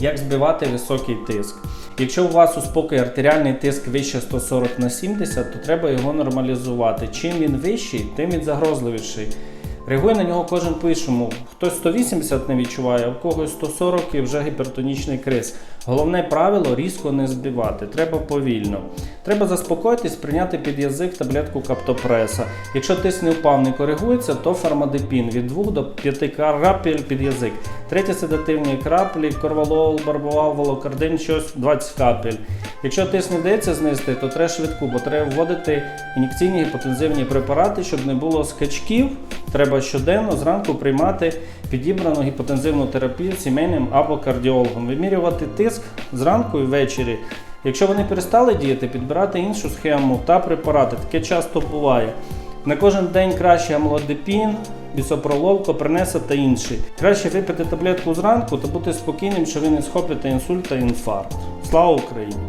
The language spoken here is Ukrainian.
Як збивати високий тиск? Якщо у вас у спокій артеріальний тиск вище 140 на 70, то треба його нормалізувати. Чим він вищий, тим він загрозливіший. Реагує на нього кожен по-іншому. Хтось 180 не відчуває, а в когось 140 і вже гіпертонічний криз. Головне правило різко не збивати. Треба повільно. Треба заспокоїтись, прийняти під язик таблетку каптопреса. Якщо тиск не впав, не коригується, то фармадепін від 2 до 5 крапель під язик. Треті седативні краплі, корвалол, барбовал, волокардин, щось 20 капель. Якщо тиск не вдається знести, то треба швидку, бо треба вводити ін'єкційні гіпотензивні препарати, щоб не було скачків. Треба щоденно зранку приймати підібрану гіпотензивну терапію сімейним або кардіологом, вимірювати тиск зранку і ввечері. Якщо вони перестали діяти, підбирати іншу схему та препарати. Таке часто буває. На кожен день краще амлодипін, бісопролол, копринеса та інші. Краще випити таблетку зранку та бути спокійним, що ви не схопите інсульт та інфаркт. Слава Україні!